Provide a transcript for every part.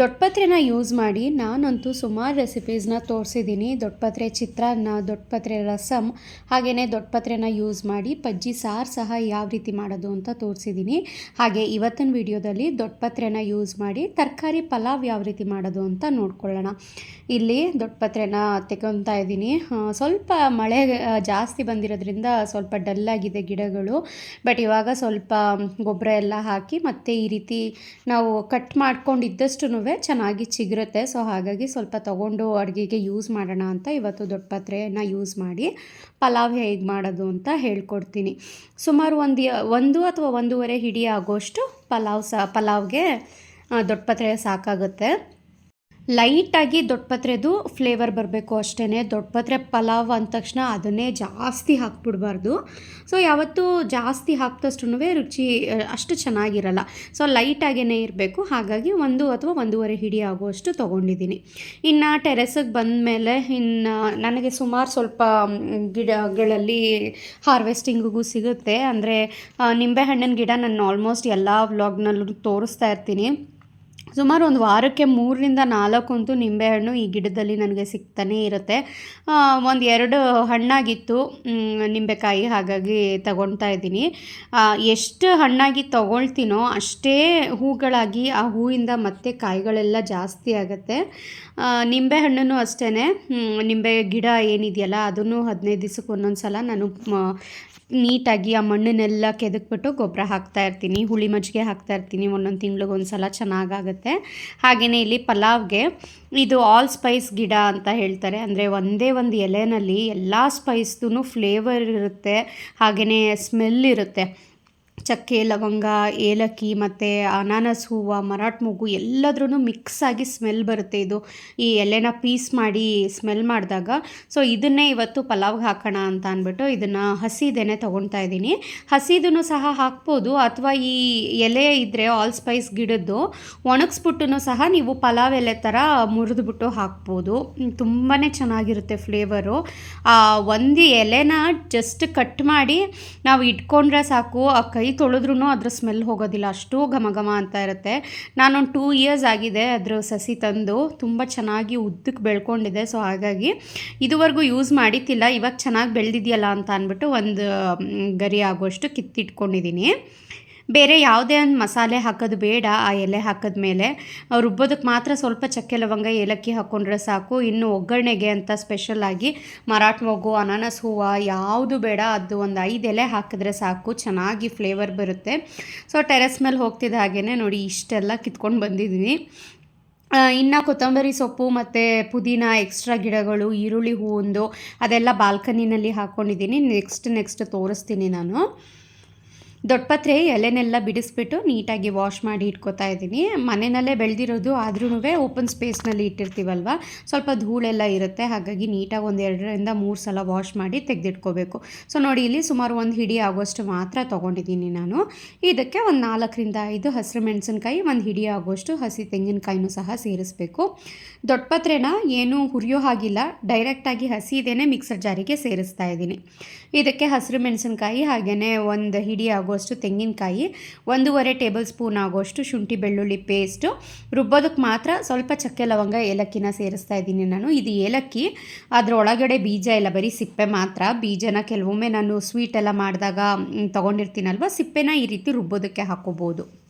ದೊಡ್ಡಪತ್ರೆನ use ಮಾಡಿ ನಾನಂತೂ ಸುಮಾರು ರೆಸಿಪೀಸ್ನ ತೋರಿಸಿದ್ದೀನಿ ದೊಡ್ಡಪತ್ರೆ ಚಿತ್ರಾನ್ನ, ದೊಡ್ಡಪತ್ರೆ ರಸಮ್ ಹಾಗೆಯೇ ದೊಡ್ಡಪತ್ರೆನ ಯೂಸ್ ಮಾಡಿ ಪಜ್ಜಿ, ಸಾರು ಸಹ ಯಾವ ರೀತಿ ಮಾಡೋದು ಅಂತ ತೋರಿಸಿದ್ದೀನಿ ಹಾಗೆ ಇವತ್ತಿನ ವಿಡಿಯೋದಲ್ಲಿ ದೊಡ್ಡಪತ್ರೆನ ಯೂಸ್ ಮಾಡಿ ತರಕಾರಿ, ಪಲಾವ್ ಯಾವ ರೀತಿ ಮಾಡೋದು ಅಂತ ನೋಡ್ಕೊಳ್ಳೋಣ. ಇಲ್ಲಿ ದೊಡ್ಡಪತ್ರೆನ ತೆಗೊತಾ ಇದ್ದೀನಿ. ಸ್ವಲ್ಪ ಮಳೆ ಜಾಸ್ತಿ ಬಂದಿರೋದ್ರಿಂದ ಸ್ವಲ್ಪ ಡಲ್ಲಾಗಿದೆ ಗಿಡಗಳು. ಬಟ್ ಇವಾಗ ಸ್ವಲ್ಪ ಗೊಬ್ಬರ ಎಲ್ಲ ಹಾಕಿ ಮತ್ತೆ ಈ ರೀತಿ ನಾವು ಕಟ್ ಮಾಡ್ಕೊಂಡಿದ್ದಷ್ಟು ಚೆನ್ನಾಗಿ ಚಿಗುರುತ್ತೆ. ಸೊ ಹಾಗಾಗಿ ಸ್ವಲ್ಪ ತಗೊಂಡು ಅಡುಗೆಗೆ ಯೂಸ್ ಮಾಡೋಣ ಅಂತ ಇವತ್ತು ದೊಡ್ಡ ಪಾತ್ರೆನ ಯೂಸ್ ಮಾಡಿ ಪಲಾವ್ ಹೇಗೆ ಮಾಡೋದು ಅಂತ ಹೇಳ್ಕೊಡ್ತೀನಿ. ಸುಮಾರು ಒಂದು ಒಂದು ಅಥವಾ ಒಂದೂವರೆ ಹಿಡಿ ಆಗೋಷ್ಟು ಪಲಾವ್ ಸಹ ಪಲಾವ್ಗೆ ದೊಡ್ಡ ಪಾತ್ರೆ ಸಾಕಾಗುತ್ತೆ. ಲೈಟಾಗಿ ದೊಡ್ಡಪತ್ರೆದು ಫ್ಲೇವರ್ ಬರಬೇಕು ಅಷ್ಟೇ ದೊಡ್ಡಪತ್ರೆ ಪಲಾವ್ ಅಂದ ತಕ್ಷಣ ಅದನ್ನೇ ಜಾಸ್ತಿ ಹಾಕ್ಬಿಡ್ಬಾರ್ದು. ಸೊ, ಯಾವತ್ತೂ ಜಾಸ್ತಿ ಹಾಕಿದಷ್ಟು ರುಚಿ ಅಷ್ಟು ಚೆನ್ನಾಗಿರಲ್ಲ. ಸೊ ಲೈಟಾಗೇ ಇರಬೇಕು. ಹಾಗಾಗಿ ಒಂದು ಅಥವಾ ಒಂದೂವರೆ ಹಿಡಿ ಆಗುವಷ್ಟು ತೊಗೊಂಡಿದ್ದೀನಿ. ಇನ್ನು ಟೆರೆಸಿಗೆ ಬಂದ ಮೇಲೆ ಇನ್ನು ನನಗೆ ಸುಮಾರು ಸ್ವಲ್ಪ ಗಿಡಗಳಲ್ಲಿ ಹಾರ್ವೆಸ್ಟಿಂಗಿಗೂ ಸಿಗುತ್ತೆ. ಅಂದರೆ ನಿಂಬೆಹಣ್ಣಿನ ಗಿಡ ನಾನು ಆಲ್ಮೋಸ್ಟ್ ಎಲ್ಲ ವ್ಲಾಗ್ನಲ್ಲೂ ತೋರಿಸ್ತಾ ಇರ್ತೀನಿ. ಸುಮಾರು ಒಂದು ವಾರಕ್ಕೆ ಮೂರರಿಂದ ನಾಲ್ಕು ಅಂತೂ ನಿಂಬೆಹಣ್ಣು ಈ ಗಿಡದಲ್ಲಿ ನನಗೆ ಸಿಗ್ತಾನೇ ಇರುತ್ತೆ. ಒಂದು ಎರಡು ಹಣ್ಣಾಗಿತ್ತು ನಿಂಬೆಕಾಯಿ ಹಾಗಾಗಿ ತಗೊಳ್ತಾ ಇದ್ದೀನಿ. ಎಷ್ಟು ಹಣ್ಣಾಗಿ ತಗೊಳ್ತೀನೋ ಅಷ್ಟೇ ಹೂಗಳಾಗಿ ಆ ಹೂವಿಂದ ಮತ್ತೆ ಕಾಯಿಗಳೆಲ್ಲ ಜಾಸ್ತಿ ಆಗುತ್ತೆ. ನಿಂಬೆ ನಿಂಬೆಹಣ್ಣು ಅಷ್ಟೇ ನಿಂಬೆ ಗಿಡ ಏನಿದೆಯಲ್ಲ ಅದನ್ನು ಹದಿನೈದು ದಿವಸಕ್ಕೆ ಒಂದೊಂದು ಸಲ ನಾನು ನೀಟಾಗಿ ಆ ಮಣ್ಣನ್ನೆಲ್ಲ ಕೆದಕ್ಬಿಟ್ಟು ಗೊಬ್ಬರ ಹಾಕ್ತಾ ಇರ್ತೀನಿ, ಹುಳಿ ಮಜ್ಜಿಗೆ ಹಾಕ್ತಾ ಇರ್ತೀನಿ, ಒಂದೊಂದು ತಿಂಗ್ಳಿಗೆ ಒಂದು ಸಲ ಚೆನ್ನಾಗಾಗುತ್ತೆ. ಹಾಗೆಯೇ ಇಲ್ಲಿ ಪಲಾವ್ಗೆ ಇದು ಆಲ್ ಸ್ಪೈಸ್ ಗಿಡ ಅಂತ ಹೇಳ್ತಾರೆ. ಅಂದರೆ ಒಂದೇ ಒಂದು ಎಲೆನಲ್ಲಿ ಎಲ್ಲ ಸ್ಪೈಸ್ದು ಫ್ಲೇವರ್ ಇರುತ್ತೆ. ಹಾಗೆಯೇ ಸ್ಮೆಲ್ ಇರುತ್ತೆ. ಚಕ್ಕೆ, ಲವಂಗ, ಏಲಕ್ಕಿ ಮತ್ತು ಅನಾನಸ್ ಹೂವು, ಮರಾಠ ಮೂಗು ಎಲ್ಲದ್ರೂ ಮಿಕ್ಸ್ ಆಗಿ ಸ್ಮೆಲ್ ಬರುತ್ತೆ ಇದು. ಈ ಎಲೆನ ಪೀಸ್ ಮಾಡಿ ಸ್ಮೆಲ್ ಮಾಡಿದಾಗ. ಸೊ ಇದನ್ನೇ ಇವತ್ತು ಪಲಾವ್ಗೆ ಹಾಕೋಣ ಅಂತ ಅಂದ್ಬಿಟ್ಟು ಇದನ್ನು ಹಸಿದೇನೆ ತೊಗೊಳ್ತಾ ಇದ್ದೀನಿ. ಹಸಿದೂ ಸಹ ಹಾಕ್ಬೋದು, ಅಥವಾ ಈ ಎಲೆ ಇದ್ದರೆ ಆಲ್ ಸ್ಪೈಸ್ ಗಿಡದ್ದು ಒಣಗಿಸ್ಬಿಟ್ಟು ಸಹ ನೀವು ಪಲಾವ್ ಎಲೆ ಥರ ಮುರಿದ್ಬಿಟ್ಟು ಹಾಕ್ಬೋದು. ತುಂಬಾ ಚೆನ್ನಾಗಿರುತ್ತೆ ಫ್ಲೇವರು ಒಂದು ಎಲೆನ ಜಸ್ಟ್ ಕಟ್ ಮಾಡಿ ನಾವು ಇಟ್ಕೊಂಡ್ರೆ ಸಾಕು, ಆ ಕೈ ತೊಳೆದ್ರೂ ಅದ್ರ ಸ್ಮೆಲ್ ಹೋಗೋದಿಲ್ಲ. ಅಷ್ಟು ಘಮ ಘಮ ಅಂತ ಇರುತ್ತೆ. ನಾನೊಂದು ಟೂ ಇಯರ್ಸ್ ಆಗಿದೆ ಅದ್ರ ಸಸಿ ತಂದು. ತುಂಬ ಚೆನ್ನಾಗಿ ಉದ್ದಕ್ಕೆ ಬೆಳ್ಕೊಂಡಿದೆ. ಸೊ ಹಾಗಾಗಿ ಇದುವರೆಗೂ ಯೂಸ್ ಮಾಡಿತ್ತಿಲ್ಲ. ಇವಾಗ ಚೆನ್ನಾಗಿ ಬೆಳೆದಿದೆಯಲ್ಲ ಅಂತ ಅಂದ್ಬಿಟ್ಟು ಒಂದು ಗರಿ ಆಗೋಷ್ಟು ಕಿತ್ತಿಟ್ಕೊಂಡಿದ್ದೀನಿ ಬೇರೆ ಯಾವುದೇ ಒಂದು ಮಸಾಲೆ ಹಾಕೋದು ಬೇಡ, ಆ ಎಲೆ ಹಾಕಿದ ಮೇಲೆ. ರುಬ್ಬೋದಕ್ಕೆ ಮಾತ್ರ ಸ್ವಲ್ಪ ಚಕ್ಕೆ ಲವಂಗ, ಏಲಕ್ಕಿ ಹಾಕ್ಕೊಂಡ್ರೆ ಸಾಕು. ಇನ್ನು ಒಗ್ಗರಣೆಗೆ ಅಂತ ಸ್ಪೆಷಲಾಗಿ ಮರಾಠ ಮೊಗ್ಗು ಅನಾನಸ್ ಹೂವು, ಯಾವುದು ಬೇಡ, ಅದು ಒಂದು ಐದು ಎಲೆ ಹಾಕಿದ್ರೆ ಸಾಕು. ಚೆನ್ನಾಗಿ ಫ್ಲೇವರ್ ಬರುತ್ತೆ. ಸೊ ಟೆರೆಸ್ ಮೇಲೆ ಹೋಗ್ತಿದ್ದ ಹಾಗೆಯೇ ನೋಡಿ, ಇಷ್ಟೆಲ್ಲ ಕಿತ್ಕೊಂಡು ಬಂದಿದ್ದೀನಿ. ಇನ್ನು ಕೊತ್ತಂಬರಿ ಸೊಪ್ಪು ಮತ್ತು ಪುದೀನ ಎಕ್ಸ್ಟ್ರಾ ಗಿಡಗಳು, ಈರುಳ್ಳಿ ಹೂವೊಂದು ಅದೆಲ್ಲ ಬಾಲ್ಕನಿನಲ್ಲಿ ಹಾಕ್ಕೊಂಡಿದ್ದೀನಿ ನೆಕ್ಸ್ಟ್ ನೆಕ್ಸ್ಟ್ ತೋರಿಸ್ತೀನಿ ನಾನು. ದೊಡ್ಡಪತ್ರೆ ಎಲೆನೆಲ್ಲ ಬಿಡಿಸ್ಬಿಟ್ಟು ನೀಟಾಗಿ ವಾಶ್ ಮಾಡಿ ಇಟ್ಕೋತಾ ಇದ್ದೀನಿ. ಮನೆಯಲ್ಲೇ ಬೆಳೆದಿರೋದು ಆದ್ರೂ ಓಪನ್ ಸ್ಪೇಸ್ನಲ್ಲಿ ಇಟ್ಟಿರ್ತೀವಲ್ವ? ಸ್ವಲ್ಪ ಧೂಳೆಲ್ಲ ಇರುತ್ತೆ. ಹಾಗಾಗಿ ನೀಟಾಗಿ ಒಂದು ಎರಡರಿಂದ ಮೂರು ಸಲ ವಾಶ್ ಮಾಡಿ ತೆಗೆದಿಟ್ಕೋಬೇಕು. ಸೊ, ನೋಡಿ, ಇಲ್ಲಿ ಸುಮಾರು ಒಂದು ಹಿಡಿ ಆಗೋಷ್ಟು ಮಾತ್ರ ತೊಗೊಂಡಿದ್ದೀನಿ ನಾನು. ಇದಕ್ಕೆ ಒಂದು ನಾಲ್ಕರಿಂದ ಐದು ಹಸಿರು ಮೆಣಸಿನ್ಕಾಯಿ, ಒಂದು ಹಿಡಿ ಆಗೋಷ್ಟು ಹಸಿ ತೆಂಗಿನಕಾಯಿನೂ ಸಹ ಸೇರಿಸಬೇಕು. ದೊಡ್ಡಪತ್ರೆನ ಏನೂ ಹುರಿಯೋ ಹಾಗಿಲ್ಲ. ಡೈರೆಕ್ಟಾಗಿ ಹಸಿದೇನೆ ಮಿಕ್ಸರ್ ಜಾರಿಗೆ ಸೇರಿಸ್ತಾ ಇದ್ದೀನಿ. ಇದಕ್ಕೆ ಹಸಿರು ಮೆಣಸಿನ್ಕಾಯಿ ಹಾಗೆಯೇ ಒಂದು ಹಿಡಿ ಆಗೋಷ್ಟು ತೆಂಗಿನಕಾಯಿ, ಒಂದೂವರೆ ಟೇಬಲ್ ಸ್ಪೂನ್ ಆಗೋಷ್ಟು ಶುಂಠಿ ಬೆಳ್ಳುಳ್ಳಿ ಪೇಸ್ಟು, ರುಬ್ಬೋದಕ್ಕೆ ಮಾತ್ರ ಸ್ವಲ್ಪ ಚಕ್ಕೆ ಲವಂಗ, ಏಲಕ್ಕಿನ ಸೇರಿಸ್ತಾ ಇದ್ದೀನಿ ನಾನು. ಇದು ಏಲಕ್ಕಿ, ಅದರೊಳಗಡೆ ಬೀಜ ಇಲ್ಲ ಬರೀ ಸಿಪ್ಪೆ ಮಾತ್ರ. ಬೀಜನ ಕೆಲವೊಮ್ಮೆ ನಾನು ಸ್ವೀಟ್ ಎಲ್ಲ ಮಾಡಿದಾಗ ತಗೊಂಡಿರ್ತೀನಲ್ವ? ಸಿಪ್ಪೆನ ಈ ರೀತಿ ರುಬ್ಬೋದಕ್ಕೆ ಹಾಕೋಬೋದು.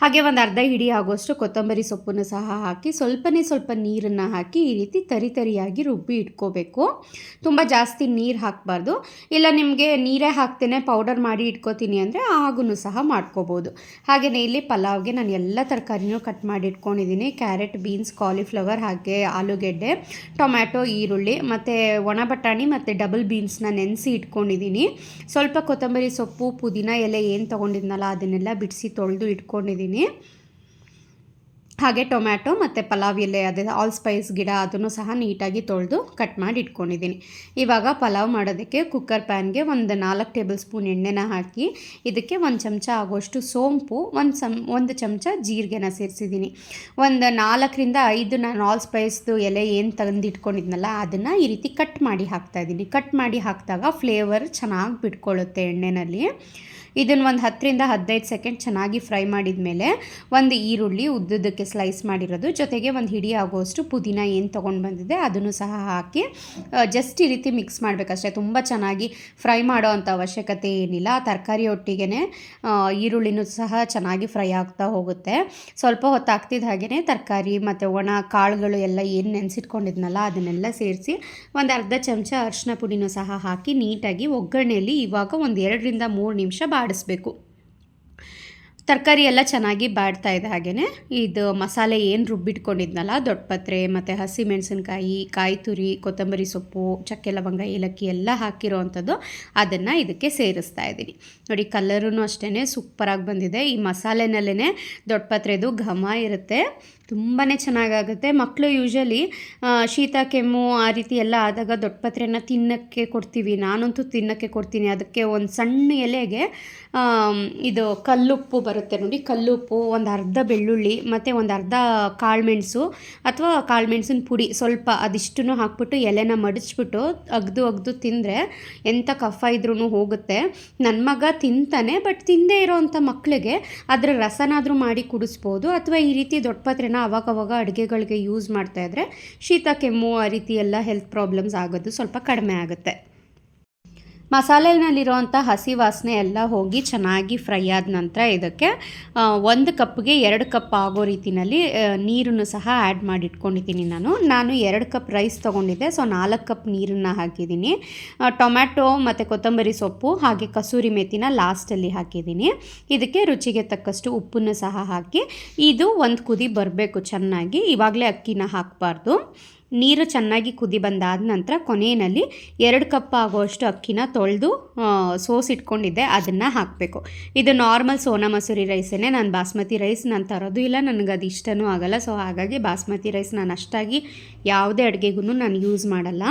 ಹಾಗೆ ಒಂದು ಅರ್ಧ ಹಿಡಿ ಆಗೋಷ್ಟು ಕೊತ್ತಂಬರಿ ಸೊಪ್ಪನ್ನು ಸಹ ಹಾಕಿ ಸ್ವಲ್ಪನೇ ಸ್ವಲ್ಪ ನೀರನ್ನು ಹಾಕಿ ಈ ರೀತಿ ತರಿ ತರಿಯಾಗಿ ರುಬ್ಬಿ ಇಟ್ಕೋಬೇಕು. ತುಂಬ ಜಾಸ್ತಿ ನೀರು ಹಾಕಬಾರ್ದು. ಇಲ್ಲ ನಿಮಗೆ ನೀರೇ ಹಾಕ್ತೇನೆ, ಪೌಡರ್ ಮಾಡಿ ಇಟ್ಕೋತೀನಿ ಅಂದರೆ ಆಗೂ ಸಹ ಮಾಡ್ಕೋಬೋದು. ಹಾಗೆಯೇ ಇಲ್ಲಿ ಪಲಾವ್ಗೆ ನಾನು ಎಲ್ಲ ತರಕಾರಿನೂ ಕಟ್ ಮಾಡಿ ಇಟ್ಕೊಂಡಿದ್ದೀನಿ. ಕ್ಯಾರೆಟ್, ಬೀನ್ಸ್, ಕಾಲಿಫ್ಲವರ್ ಹಾಗೆ ಆಲೂಗೆಡ್ಡೆ, ಟೊಮ್ಯಾಟೊ, ಈರುಳ್ಳಿ ಮತ್ತು ಒಣ ಬಟಾಣಿ ಮತ್ತು ಡಬಲ್ ಬೀನ್ಸ್ನ ನೆನೆಸಿ ಇಟ್ಕೊಂಡಿದ್ದೀನಿ. ಸ್ವಲ್ಪ ಕೊತ್ತಂಬರಿ ಸೊಪ್ಪು, ಪುದೀನ ಎಲೆ ಏನು ತೊಗೊಂಡಿದ್ನಲ್ಲ ಅದನ್ನೆಲ್ಲ ಬಿಡಿಸಿ ತೊಳೆದು ಇಟ್ಕೊಂಡಿದ್ದೀನಿ. ಹಾಗೆ ಟೊಮ್ಯಾಟೊ ಮತ್ತು ಪಲಾವ್ ಎಲೆ, ಅದೇ ಆಲ್ ಸ್ಪೈಸ್ ಗಿಡ ಅದನ್ನು ಸಹ ನೀಟಾಗಿ ತೊಳೆದು ಕಟ್ ಮಾಡಿ ಇಟ್ಕೊಂಡಿದ್ದೀನಿ. ಇವಾಗ ಪಲಾವ್ ಮಾಡೋದಕ್ಕೆ ಕುಕ್ಕರ್ ಪ್ಯಾನ್ಗೆ ಒಂದು ನಾಲ್ಕು ಟೇಬಲ್ ಸ್ಪೂನ್ ಎಣ್ಣೆನ ಹಾಕಿ ಇದಕ್ಕೆ ಒಂದು ಚಮಚ ಆಗೋಷ್ಟು ಸೋಂಪು, ಒಂದು ಸಮ್ ಒಂದು ಚಮಚ ಜೀರಿಗೆನ ಸೇರಿಸಿದ್ದೀನಿ. ಒಂದು ನಾಲ್ಕರಿಂದ ಐದು ನಾನು ಆಲ್ ಸ್ಪೈಸ್ದು ಎಲೆ ಏನು ತಂದು ಇಟ್ಕೊಂಡಿದ್ನಲ್ಲ ಅದನ್ನು ಈ ರೀತಿ ಕಟ್ ಮಾಡಿ ಹಾಕ್ತಾಯಿದ್ದೀನಿ ಕಟ್ ಮಾಡಿ ಹಾಕಿದಾಗ ಫ್ಲೇವರ್ ಚೆನ್ನಾಗಿ ಬಿಟ್ಕೊಳ್ಳುತ್ತೆ ಎಣ್ಣೆನಲ್ಲಿ. ಇದನ್ನು ಒಂದು ಹತ್ತರಿಂದ ಹದಿನೈದು ಸೆಕೆಂಡ್ ಚೆನ್ನಾಗಿ ಫ್ರೈ ಮಾಡಿದ ಮೇಲೆ ಒಂದು ಈರುಳ್ಳಿ ಉದ್ದುದಕ್ಕೆ ಸ್ಲೈಸ್ ಮಾಡಿರೋದು. ಜೊತೆಗೆ ಒಂದು ಹಿಡಿ ಆಗುವಷ್ಟು ಪುದೀನ ಏನು ತೊಗೊಂಡು ಬಂದಿದೆ ಅದನ್ನು ಸಹ ಹಾಕಿ ಜಸ್ಟ್ ಈ ರೀತಿ ಮಿಕ್ಸ್ ಮಾಡಬೇಕಷ್ಟೇ. ತುಂಬ ಚೆನ್ನಾಗಿ ಫ್ರೈ ಮಾಡೋ ಅಂಥ ಅವಶ್ಯಕತೆ ಏನಿಲ್ಲ. ತರಕಾರಿ ಒಟ್ಟಿಗೆ ಈರುಳ್ಳಿನೂ ಸಹ ಚೆನ್ನಾಗಿ ಫ್ರೈ ಆಗ್ತಾ ಹೋಗುತ್ತೆ. ಸ್ವಲ್ಪ ಹೊತ್ತಾಗ್ತಿದ್ದ ಹಾಗೆಯೇ ತರಕಾರಿ ಮತ್ತು ಒಣ ಕಾಳುಗಳು ಎಲ್ಲ ಏನು ನೆನೆಸಿಟ್ಕೊಂಡಿದ್ನಲ್ಲ ಅದನ್ನೆಲ್ಲ ಸೇರಿಸಿ ಒಂದು ಅರ್ಧ ಚಮಚ ಅರಿಶಿನ ಪುಡಿನೂ ಸಹ ಹಾಕಿ ನೀಟಾಗಿ ಒಗ್ಗರಣೆಯಲ್ಲಿ ಇವಾಗ ಒಂದು ಎರಡರಿಂದ ಮೂರು ನಿಮಿಷ ಬಾಡಿಸ್ಬೇಕು. ತರಕಾರಿ ಎಲ್ಲ ಚೆನ್ನಾಗಿ ಬಾಡ್ತಾ ಇದೆ ಹಾಗೆಯೇ ಇದು ಮಸಾಲೆ ಏನು ರುಬ್ಬಿಟ್ಕೊಂಡಿದ್ನಲ್ಲ, ದೊಡ್ಡಪತ್ರೆ, ಮತ್ತು ಹಸಿಮೆಣಸಿನ್ಕಾಯಿ ಕಾಯಿ ತುರಿ ಕೊತ್ತಂಬರಿ ಸೊಪ್ಪು, ಚಕ್ಕೆ ಲವಂಗ, ಏಲಕ್ಕಿ ಎಲ್ಲ ಹಾಕಿರೋ ಅಂಥದ್ದು ಅದನ್ನು ಇದಕ್ಕೆ ಸೇರಿಸ್ತಾ ಇದ್ದೀನಿ. ನೋಡಿ ಕಲರೂ ಅಷ್ಟೇ ಸೂಪರಾಗಿ ಬಂದಿದೆ. ಈ ಮಸಾಲೆನಲ್ಲೇ ದೊಡ್ಡಪತ್ರೆದು ಘಮ ಇರುತ್ತೆ. ತುಂಬಾ ಚೆನ್ನಾಗಾಗುತ್ತೆ. ಮಕ್ಕಳು ಯೂಶಲಿ ಶೀತ, ಕೆಮ್ಮು ಆ ರೀತಿ ಎಲ್ಲ ಆದಾಗ ದೊಡ್ಡಪತ್ರೆನ ತಿನ್ನೋಕ್ಕೆ ಕೊಡ್ತೀವಿ. ನಾನಂತೂ ತಿನ್ನೋಕ್ಕೆ ಕೊಡ್ತೀನಿ. ಅದಕ್ಕೆ ಒಂದು ಸಣ್ಣ ಎಲೆಗೆ ಇದು ಕಲ್ಲುಪ್ಪು ಬರುತ್ತೆ ನೋಡಿ. ಕಲ್ಲುಪ್ಪು, ಒಂದು ಅರ್ಧ ಬೆಳ್ಳುಳ್ಳಿ, ಮತ್ತು ಒಂದು ಅರ್ಧ ಕಾಳುಮೆಣಸು ಅಥವಾ ಕಾಳುಮೆಣಸಿನ ಪುಡಿ ಸ್ವಲ್ಪ ಅದಿಷ್ಟು ಹಾಕ್ಬಿಟ್ಟು ಎಲೆನ ಮಡಚ್ಬಿಟ್ಟು ಅಗ್ದು ಅಗ್ದು ತಿಂದರೆ ಎಂಥ ಕಫ ಇದ್ರೂ ಹೋಗುತ್ತೆ. ನನ್ನ ಮಗ ತಿಂತಾನೆ, ಬಟ್ ತಿಂದೇ ಇರೋವಂಥ ಮಕ್ಕಳಿಗೆ ಅದರ ರಸನಾದರೂ ಮಾಡಿ ಕುಡಿಸ್ಬೋದು. ಅಥವಾ ಈ ರೀತಿ ದೊಡ್ಡಪತ್ರೆನ ಅವಾಗವಾಗ ಅಡುಗೆಗಳಿಗೆ ಯೂಸ್ ಮಾಡ್ತಾಯಿದ್ರೆ ಶೀತ, ಕೆಮ್ಮು ಆ ರೀತಿ ಎಲ್ಲ ಹೆಲ್ತ್ ಪ್ರಾಬ್ಲಮ್ಸ್ ಆಗೋದು ಸ್ವಲ್ಪ ಕಡಿಮೆ ಆಗುತ್ತೆ. ಮಸಾಲೆನಲ್ಲಿರುವಂಥ ಹಸಿ ವಾಸನೆ ಎಲ್ಲ ಹೋಗಿ ಚೆನ್ನಾಗಿ ಫ್ರೈ ಆದ ನಂತರ ಇದಕ್ಕೆ ಒಂದು ಕಪ್ಗೆ ಎರಡು ಕಪ್ ಆಗೋ ರೀತಿಯಲ್ಲಿ ನೀರನ್ನು ಸಹ ಆ್ಯಡ್ ಮಾಡಿ ಇಟ್ಕೊಂಡಿದ್ದೀನಿ ನಾನು. ನಾನು ಎರಡು ಕಪ್ ರೈಸ್ ತೊಗೊಂಡಿದ್ದೆ, ಸೊ ನಾಲ್ಕು ಕಪ್ ನೀರನ್ನು ಹಾಕಿದ್ದೀನಿ. ಟೊಮ್ಯಾಟೊ ಮತ್ತು ಕೊತ್ತಂಬರಿ ಸೊಪ್ಪು ಹಾಗೆ ಕಸೂರಿ ಮೇಥಿನ ಲಾಸ್ಟಲ್ಲಿ ಹಾಕಿದ್ದೀನಿ. ಇದಕ್ಕೆ ರುಚಿಗೆ ತಕ್ಕಷ್ಟು ಉಪ್ಪನ್ನು ಸಹ ಹಾಕಿ, ಇದು ಒಂದು ಕುದಿ ಬರಬೇಕು ಚೆನ್ನಾಗಿ, ಇವಾಗಲೇ ಅಕ್ಕಿನ ಹಾಕಬಾರ್ದು. ನೀರು ಚೆನ್ನಾಗಿ ಕುದಿ ಬಂದಾದ ನಂತರ ಕೊನೆಯಲ್ಲಿ ಎರಡು ಕಪ್ ಆಗುವಷ್ಟು ಅಕ್ಕಿನ ತೊಳೆದು ಸೋಸಿಟ್ಕೊಂಡಿದ್ದೆ ಅದನ್ನು ಹಾಕಬೇಕು. ಇದು ನಾರ್ಮಲ್ ಸೋನಾ ಮಸೂರಿ ರೈಸೇ ನಾನು ಬಾಸ್ಮತಿ ರೈಸ್ ನಾನು ತರೋದು ಇಲ್ಲ. ನನಗೆ ಅದು ಇಷ್ಟನೂ ಆಗಲ್ಲ. ಸೊ ಹಾಗಾಗಿ ಬಾಸ್ಮತಿ ರೈಸ್ ನಾನು ಅಷ್ಟಾಗಿ ಯಾವುದೇ ಅಡುಗೆಗೂ ನಾನು ಯೂಸ್ ಮಾಡಲ್ಲ.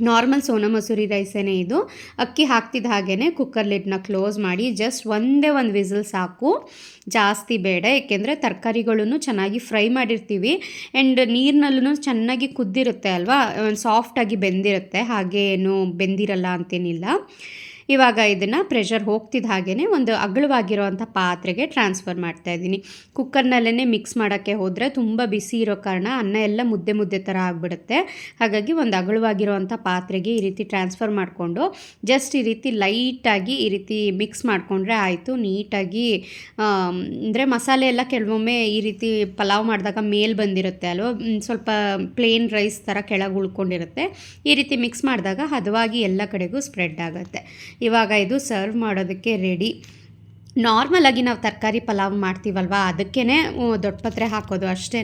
ನಾರ್ಮಲ್ ಸೋನಾ ಮಸೂರಿ ರೈಸೇನೆ ಇದು. ಅಕ್ಕಿ ಹಾಕ್ತಿದ್ದ ಹಾಗೇ ಕುಕ್ಕರ್ ಲಿಡ್ನ ಕ್ಲೋಸ್ ಮಾಡಿ ಜಸ್ಟ್ ಒಂದೇ ಒಂದು ವಿಸಿಲ್ ಸಾಕು. ಜಾಸ್ತಿ ಬೇಡ, ಏಕೆಂದರೆ ತರಕಾರಿಗಳನ್ನು ಚೆನ್ನಾಗಿ ಫ್ರೈ ಮಾಡಿರ್ತೀವಿ. ಆ್ಯಂಡ್ ನೀರಿನಲ್ಲೂ ಚೆನ್ನಾಗಿ ಕುದ್ದಿರುತ್ತೆ ಅಲ್ವಾ? ಸಾಫ್ಟಾಗಿ ಬೆಂದಿರುತ್ತೆ ಹಾಗೆ ಬೆಂದಿರಲ್ಲ ಅಂತೇನಿಲ್ಲ. ಇವಾಗ ಇದನ್ನು ಪ್ರೆಷರ್ ಹೋಗ್ತಿದ್ದ ಹಾಗೆಯೇ ಒಂದು ಅಗಲವಾಗಿರೋವಂಥ ಪಾತ್ರೆಗೆ ಟ್ರಾನ್ಸ್ಫರ್ ಮಾಡ್ತಾ ಇದ್ದೀನಿ. ಕುಕ್ಕರ್ನಲ್ಲೇ ಮಿಕ್ಸ್ ಮಾಡೋಕ್ಕೆ ಹೋದರೆ ತುಂಬ ಬಿಸಿ ಇರೋ ಕಾರಣ ಅನ್ನ ಎಲ್ಲ ಮುದ್ದೆ ಮುದ್ದೆ ಥರ ಆಗಿಬಿಡುತ್ತೆ. ಹಾಗಾಗಿ ಒಂದು ಅಗಲವಾಗಿರೋವಂಥ ಪಾತ್ರೆಗೆ ಈ ರೀತಿ ಟ್ರಾನ್ಸ್ಫರ್ ಮಾಡಿಕೊಂಡು ಜಸ್ಟ್ ಈ ರೀತಿ ಲೈಟಾಗಿ ಈ ರೀತಿ ಮಿಕ್ಸ್ ಮಾಡಿಕೊಂಡ್ರೆ ಆಯಿತು. ನೀಟಾಗಿ ಅಂದರೆ ಮಸಾಲೆ ಎಲ್ಲ ಕೆಲವೊಮ್ಮೆ ಈ ರೀತಿ ಪಲಾವ್ ಮಾಡಿದಾಗ ಮೇಲ್ ಬಂದಿರುತ್ತೆ ಅಲ್ವ? ಸ್ವಲ್ಪ ಪ್ಲೇನ್ ರೈಸ್ ಥರ ಕೆಳಗೆ ಉಳ್ಕೊಂಡಿರುತ್ತೆ. ಈ ರೀತಿ ಮಿಕ್ಸ್ ಮಾಡಿದಾಗ ಹದವಾಗಿ ಎಲ್ಲ ಕಡೆಗೂ ಸ್ಪ್ರೆಡ್ ಆಗುತ್ತೆ. ಇವಾಗ ಇದು ಸರ್ವ್ ಮಾಡೋದಕ್ಕೆ ರೆಡಿ ನಾರ್ಮಲಾಗಿ ನಾವು ತರಕಾರಿ ಪಲಾವ್ ಮಾಡ್ತೀವಲ್ವ? ಅದಕ್ಕೇ ದೊಡ್ಡ ಪತ್ರೆ ಹಾಕೋದು ಅಷ್ಟೇ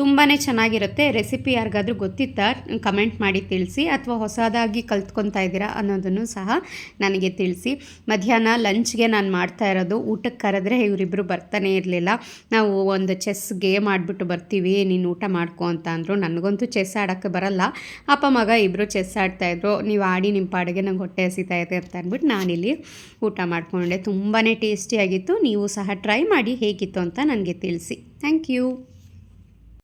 ತುಂಬಾ ಚೆನ್ನಾಗಿರುತ್ತೆ. ರೆಸಿಪಿ ಯಾರಿಗಾದ್ರೂ ಗೊತ್ತಿತ್ತಾ ಕಮೆಂಟ್ ಮಾಡಿ ತಿಳಿಸಿ, ಅಥವಾ ಹೊಸದಾಗಿ ಕಲ್ತ್ಕೊತಾ ಇದ್ದೀರಾ ಅನ್ನೋದನ್ನು ಸಹ ನನಗೆ ತಿಳಿಸಿ. ಮಧ್ಯಾಹ್ನ ಲಂಚ್ಗೆ ನಾನು ಮಾಡ್ತಾ ಇರೋದು ಊಟಕ್ಕೆ ಕರೆದ್ರೆ ಇವರಿಬ್ಬರು ಬರ್ತಾನೆ ಇರಲಿಲ್ಲ. ನಾವು ಒಂದು ಚೆಸ್ ಗೇಮ್ ಆಡಿಬಿಟ್ಟು ಬರ್ತೀವಿ, ನೀನು ಊಟ ಮಾಡ್ಕೊ ಅಂತ ಅಂದರು. ನನಗಂತೂ ಚೆಸ್ ಆಡೋಕ್ಕೆ ಬರಲ್ಲ. ಅಪ್ಪ, ಮಗ ಇಬ್ಬರು ಚೆಸ್ ಆಡ್ತಾಯಿದ್ರು ನೀವು ಆಡಿ ನಿಮ್ಮ ಪಾಡಿಗೆ ನಂಗೆ ಹೊಟ್ಟೆ ಹಸಿತಾ ಇದೆ ಅಂತ ಅಂದ್ಬಿಟ್ಟು ನಾನಿಲ್ಲಿ ಊಟ ಮಾಡಿಕೊಂಡೆ. ತುಂಬಾ ಟೇಸ್ಟ್ ಟೇಸ್ಟಿಯಾಗಿತ್ತು ನೀವು ಸಹ ಟ್ರೈ ಮಾಡಿ ಹೇಗಿತ್ತು ಅಂತ ನನಗೆ ತಿಳಿಸಿ. Thank you